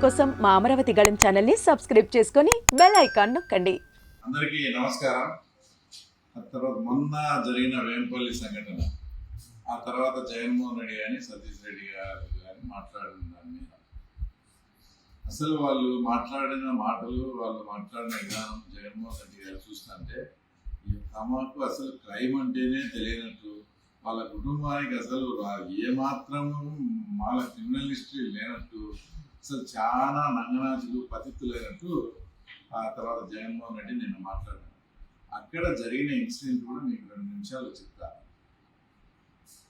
కోసం మా అమరావతి గళం ఛానల్ని సబ్స్క్రైబ్ చేసుకొని బెల్ ఐకాన్ నొక్కండి. అందరికీ నమస్కారం. ఆ తర్వాత మొన్న జరిగిన వేంపల్లి సంఘటన. ఆ తర్వాత జగన్మోహన్ రెడ్డి కానీ సతీష్ రెడ్డి గారు కానీ మాట్లాడిన దాని మీద అసలు వాళ్ళు మాట్లాడిన మాటలు వాళ్ళు మాట్లాడిన విధానం జగన్మోహన్ రెడ్డి గారు చూస్తుంటే తమకు అసలు క్రైమ్ అంటేనే తెలియనట్టు వాళ్ళ కుటుంబానికి అసలు రా- ఏమాత్రం వాళ్ళ క్రిమినల్ హిస్టరీ లేనట్టు అసలు చాలా నంగనాజులు పతిత్తులైనట్టు ఆ తర్వాత జగన్మోహన్ రెడ్డి నిన్న మాట్లాడాను అక్కడ జరిగిన ఇన్సిడెంట్ కూడా మీకు రెండు నిమిషాలు చెప్తా.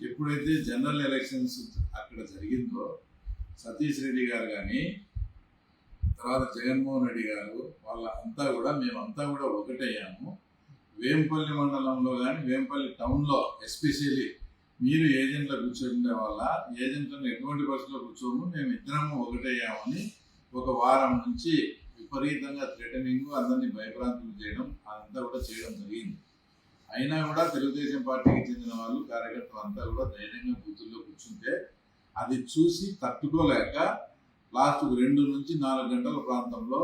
ఎప్పుడైతే జనరల్ ఎలక్షన్స్ అక్కడ జరిగిందో సతీష్ రెడ్డి గారు కానీ తర్వాత జగన్మోహన్ రెడ్డి గారు వాళ్ళ అంతా కూడా మేమంతా కూడా ఒకటయ్యాము. వేంపల్లి మండలంలో కానీ వేంపల్లి టౌన్లో ఎస్పెషల్లీ మీరు ఏజెంట్లో కూర్చుండే వాళ్ళ ఏజెంట్లను ఎటువంటి బస్సులో కూర్చోము మేము ఇద్దరము ఒకటయ్యామని ఒక వారం నుంచి విపరీతంగా థ్రెటనింగ్ అందరినీ భయభ్రాంతులు చేయడం అదంతా కూడా చేయడం జరిగింది. అయినా కూడా తెలుగుదేశం పార్టీకి చెందిన వాళ్ళు కార్యకర్తలు అంతా కూడా ధైర్యంగా బూతుల్లో కూర్చుంటే అది చూసి తట్టుకోలేక లాస్ట్ రెండు నుంచి నాలుగు గంటల ప్రాంతంలో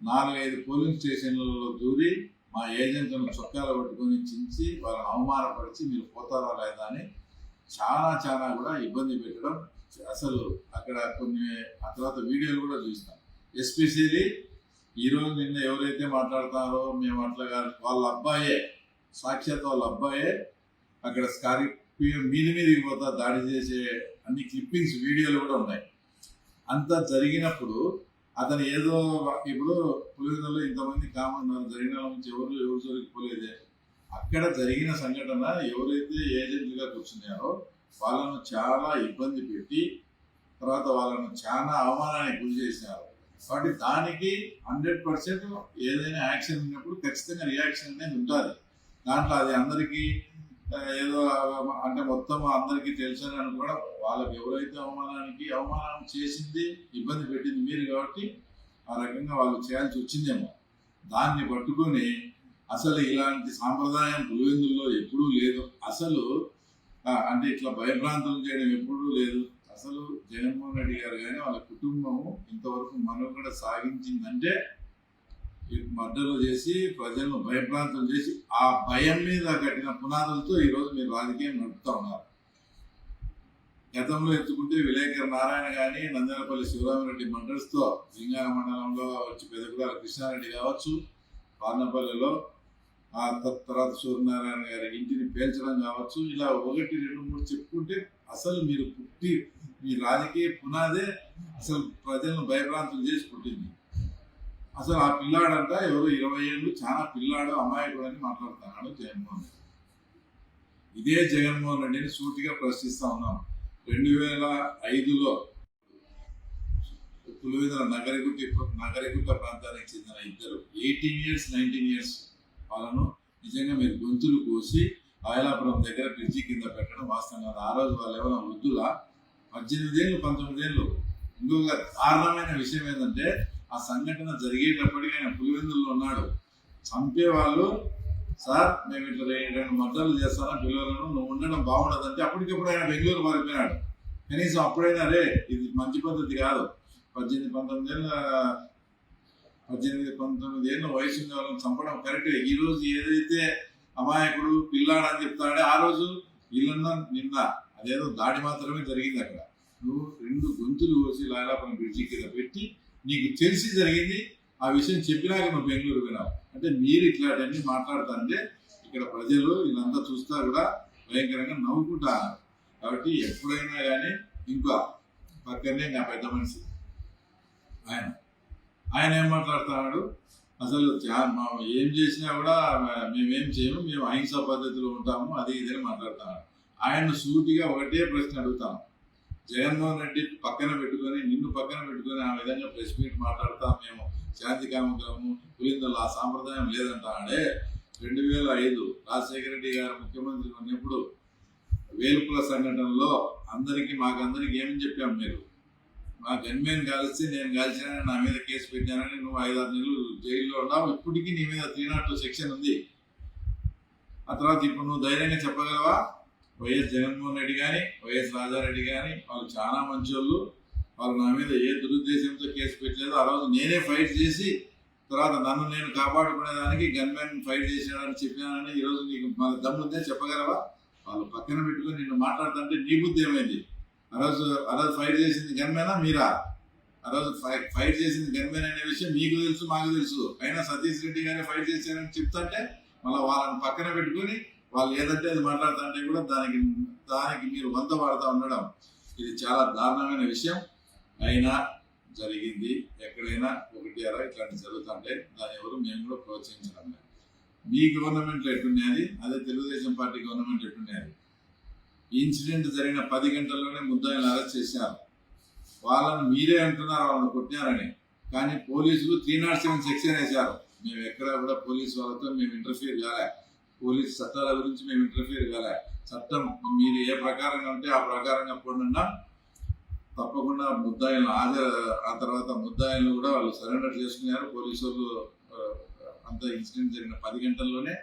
నాలుగైదు పోలింగ్ స్టేషన్లలో దూరి మా ఏజెంట్లను చొక్కాలు పట్టుకొని చించి వాళ్ళని అవమానపరిచి మీరు పోతారా లేదా అని చాలా చాలా కూడా ఇబ్బంది పెట్టడం అసలు అక్కడ కొన్ని ఆ తర్వాత వీడియోలు కూడా చూస్తాం ఎస్పెషల్లీ ఈరోజు నిన్న ఎవరైతే మాట్లాడతారో మేము అట్లా వాళ్ళ అబ్బాయే సాక్షాత్ వాళ్ళ అబ్బాయే అక్కడ స్కార్పియో మీది మీదకి పోతా దాడి చేసే అన్ని క్లిప్పింగ్స్ వీడియోలు కూడా ఉన్నాయి. అంత జరిగినప్పుడు అతను ఏదో ఇప్పుడు పులివెందులో ఇంతమంది కామన్ జరిగిన నుంచి ఎవరు ఎవరు జోలికి పోలేదే అక్కడ జరిగిన సంఘటన ఎవరైతే ఏజెంట్లుగా కూర్చున్నారో వాళ్ళను చాలా ఇబ్బంది పెట్టి తర్వాత వాళ్ళను చాలా అవమానానికి గురి చేశారు. కాబట్టి దానికి హండ్రెడ్ పర్సెంట్ ఏదైనా యాక్షన్ ఉన్నప్పుడు ఖచ్చితంగా రియాక్షన్ అనేది ఉంటుంది దాంట్లో అది అందరికీ ఏదో అంటే మొత్తం అందరికీ తెలుసని అనుకోవడం వాళ్ళకి ఎవరైతే అవమానానికి అవమానం చేసింది ఇబ్బంది పెట్టింది మీరు కాబట్టి ఆ రకంగా వాళ్ళు చేయాల్సి వచ్చిందేమో. దాన్ని పట్టుకొని అసలు ఇలాంటి సాంప్రదాయం పులివెందుల్లో ఎప్పుడూ లేదు. అసలు అంటే ఇట్లా భయభ్రాంతులు చేయడం ఎప్పుడూ లేదు. అసలు జగన్మోహన్ రెడ్డి గారు కానీ వాళ్ళ కుటుంబము ఇంతవరకు మనుగడ సాగించిందంటే ఈ మర్డర్లు చేసి ప్రజలను భయభ్రాంతులు చేసి ఆ భయం మీద కట్టిన పునాదులతో ఈరోజు మీరు రాజకీయం నడుపుతా ఉన్నారు. గతంలో ఎత్తుకుంటే విలేకరి నారాయణ కానీ నందనపల్లి శివరామరెడ్డి మర్డర్స్తో సింగార మండలంలో వచ్చి పెదకుడాల కృష్ణారెడ్డి కావచ్చు పార్నపల్లిలో ఆ తర్వాత సూర్యనారాయణ గారి ఇంటిని పేల్చడం కావచ్చు ఇలా ఒకటి రెండు మూడు చెప్పుకుంటే అసలు మీరు పుట్టి మీ రాజకీయ పునాదే అసలు ప్రజలను భయభ్రాంతులు చేసి పుట్టింది. అసలు ఆ పిల్లాడంట ఎవరో ఇరవై ఏళ్ళు చాలా పిల్లాడు అమాయకుడు అని మాట్లాడుతున్నాడు జగన్మోహన్ రెడ్డి. ఇదే జగన్మోహన్ రెడ్డిని సూటిగా ప్రశ్నిస్తా ఉన్నాం. రెండు వేల ఐదులో పులివెందుల నగరగుట్టి నగరగుట్ట ప్రాంతానికి చెందిన ఇద్దరు ఎయిటీన్ ఇయర్స్ నైన్టీన్ ఇయర్స్ వాళ్ళను నిజంగా మీరు గొంతులు కోసి ఆయలాపురం దగ్గర బ్రిడ్జి కింద పెట్టడం వాస్తవం కాదు. ఆ రోజు వాళ్ళు ఎవరైనా వృద్ధుల? పద్దెనిమిది ఏళ్ళు పంతొమ్మిది ఏళ్ళు ఇంకొక దారుణమైన విషయం ఏంటంటే ఆ సంఘటన జరిగేటప్పటికి ఆయన పులివెందుల్లో ఉన్నాడు. చంపేవాళ్ళు సార్ మేము ఇట్లా రె- రెండు చేస్తాను పిల్లలను? నువ్వు ఉండడం బాగుండదంటే అప్పటికప్పుడు ఆయన బెంగళూరు మారిపోయినాడు. కనీసం అప్పుడైనా రే ఇది మంచి పద్ధతి కాదు. పద్దెనిమిది పంతొమ్మిది ఏళ్ళ పద్దెనిమిది పంతొమ్మిది ఏళ్ళ వయసు ఉన్న వాళ్ళని చంపడం కరెక్టే. ఈ రోజు ఏదైతే అమాయకుడు పిల్లాడు అని చెప్తాడే ఆ రోజు వీళ్ళన్న నిన్న అదేదో దాడి మాత్రమే జరిగింది అక్కడ. నువ్వు రెండు గొంతులు కోసి లాయలాపని బ్రిడ్జి కింద పెట్టి నీకు తెలిసి జరిగింది ఆ విషయం చెప్పినాక నువ్వు బెంగళూరు వినావు అంటే మీరు ఇట్లాంటివన్నీ మాట్లాడుతుంటే ఇక్కడ ప్రజలు వీళ్ళంతా చూస్తా కూడా భయంకరంగా నవ్వుకుంటారు కాబట్టి ఎప్పుడైనా కానీ ఇంకా పక్కనే నా పెద్ద మనిషి ఆయన. ఆయన ఏం మాట్లాడుతున్నాడు? అసలు ఏం చేసినా కూడా మేమేం చేయము మేము అహింసా పద్ధతిలో ఉంటాము అది ఇది మాట్లాడుతున్నాడు. ఆయన సూటిగా ఒకటే ప్రశ్న అడుగుతాము జగన్మోహన్ రెడ్డి పక్కన పెట్టుకొని నిన్ను పక్కన పెట్టుకొని ఆ విధంగా ప్రెస్ మీట్ మాట్లాడతా మేము. శాంతి కామకము పులిందలు ఆ సాంప్రదాయం లేదంటాడే. రెండు వేల ఐదు రాజశేఖర రెడ్డి గారు ముఖ్యమంత్రి ఉన్నప్పుడు వేలుపుల సంఘటనలో అందరికీ మాకందరికి ఏమని చెప్పాం మీరు? మా గన్మేన్ కలిసి నేను కలిసానని నా మీద కేసు పెట్టానని నువ్వు ఐదారు నెలలు జైల్లో ఉన్నావు. ఇప్పటికీ నీ మీద త్రీ నాట్ సెక్షన్ ఉంది. ఆ తర్వాత ఇప్పుడు నువ్వు ధైర్యంగా చెప్పగలవా? వైఎస్ జగన్మోహన్ రెడ్డి కానీ వైఎస్ రాజారెడ్డి కానీ వాళ్ళు చాలా మంచి వాళ్ళు వాళ్ళు నా మీద ఏ దురుద్దేశంతో కేసు పెట్టలేదు ఆ రోజు నేనే ఫైట్ చేసి తర్వాత నన్ను నేను కాపాడుకునేదానికి గన్మెన్ ఫైట్ చేశాడని చెప్పినానని ఈరోజు నీకు మన దమ్ముందే చెప్పగలవా? వాళ్ళు పక్కన పెట్టుకుని నిన్ను మాట్లాడుతుంటే నీ బుద్ధి ఏమైంది? ఆ రోజు ఆ రోజు ఫైట్ చేసింది గన్మేనా మీరా? ఆ రోజు ఫైట్ ఫైట్ చేసింది గన్మెన్ అనే విషయం మీకు తెలుసు మాకు తెలుసు. అయినా సతీష్ రెడ్డి గారే ఫైట్ చేశారని చెప్తుంటే మళ్ళీ వాళ్ళని పక్కన పెట్టుకొని వాళ్ళు ఏదంటే అది మాట్లాడుతుంటే కూడా దానికి దానికి మీరు వంత వాడుతూ ఉండడం ఇది చాలా దారుణమైన విషయం. అయినా జరిగింది. ఎక్కడైనా ఒకటి అలా ఇట్లాంటి జరుగుతుంటే దాని ఎవరు మేము కూడా ప్రోత్సహించడం లేదు. మీ గవర్నమెంట్ ఎట్టున్నది అదే? తెలుగుదేశం పార్టీ గవర్నమెంట్ ఎట్టున్నది ఇన్సిడెంట్ జరిగిన పది గంటల్లోనే ముద్దాయిలు అరెస్ట్ చేశారు. వాళ్ళని మీరే అంటున్నారు వాళ్ళని కొట్టినారని. కానీ పోలీసులు త్రీ నాట్ సెవెన్ సెక్షన్ వేశారు. మేము ఎక్కడ కూడా పోలీస్ వాళ్ళతో మేము ఇంటర్ఫియర్ కాలే. పోలీస్ చట్టాల గురించి మేము ఇంటర్ఫియర్ కాలే. చట్టం మీరు ఏ ప్రకారంగా ఉంటే ఆ ప్రకారంగా పోకుండా తప్పకుండా ముద్దాయిలను హాజరు ఆ తర్వాత ముద్దాయిలను కూడా వాళ్ళు సరెండర్ చేసుకున్నారు. పోలీసు వాళ్ళు అంత ఇన్సిడెంట్ జరిగిన పది గంటల్లోనే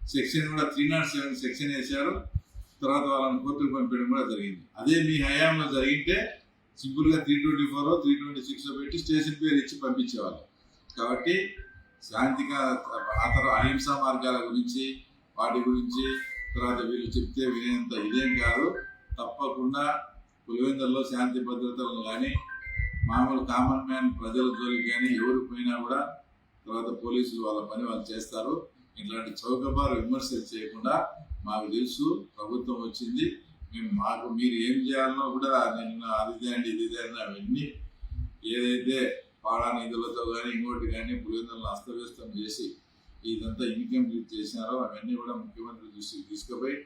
సెక్షన్ కూడా త్రీ నాట్ సెవెన్ సెక్షన్ వేశారు. తర్వాత వాళ్ళని కోర్టుకు పంపించడం కూడా జరిగింది. అదే మీ హయాంలో జరిగితే సింపుల్గా three twenty four three twenty six పెట్టి స్టేషన్ పేరు ఇచ్చి పంపించేవాళ్ళు. కాబట్టి శాంతిగా ఆ తర్వాత అహింసా మార్గాల గురించి వాటి గురించి తర్వాత వీళ్ళు చెప్తే వినేంత ఇదేం కాదు. తప్పకుండా పులివెందుల్లో శాంతి భద్రతలను కానీ మామూలు కామన్ మ్యాన్ ప్రజల జోలికి కానీ ఎవరు పోయినా కూడా తర్వాత పోలీసులు వాళ్ళ పని వాళ్ళు చేస్తారు. ఇట్లాంటి చౌకబారు విమర్శలు చేయకుండా మాకు తెలుసు ప్రభుత్వం వచ్చింది. మేము మాకు మీరు ఏం చేయాలనో కూడా నిన్న అది చేయండి ఇది చేయండి అవన్నీ ఏదైతే పాడా నిధులతో కానీ ఇంకోటి కానీ పులివెందులను అస్తవ్యస్తం చేసి ఇదంతా ఇన్కంప్లీట్ చేసినారో అవన్నీ కూడా ముఖ్యమంత్రి దృష్టికి తీసుకుపోయి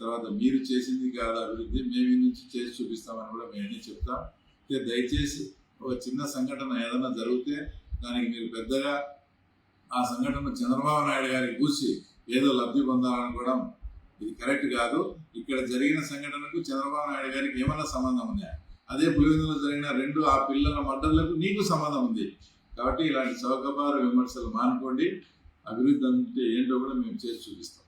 తర్వాత మీరు చేసింది కాదు అభివృద్ధి మేము నుంచి చేసి చూపిస్తామని కూడా మేము అన్నీ చెప్తాం. ఇక దయచేసి ఒక చిన్న సంఘటన ఏదైనా జరిగితే దానికి మీరు పెద్దగా ఆ సంఘటన చంద్రబాబు నాయుడు గారికి కూర్చి ఏదో లబ్ధి పొందాలనుకోవడం ఇది కరెక్ట్ కాదు. ఇక్కడ జరిగిన సంఘటనకు చంద్రబాబు నాయుడు గారికి ఏమైనా సంబంధం ఉందా? అదే పులివెందులో జరిగిన రెండు ఆ పిల్లల మడ్డర్లకు నీకు సంబంధం ఉంది. కాబట్టి ఇలాంటి చౌకబారు విమర్శలు మానుకోండి. అభివృద్ధి అంటే ఏంటో కూడా మేము చేసి చూపిస్తాం.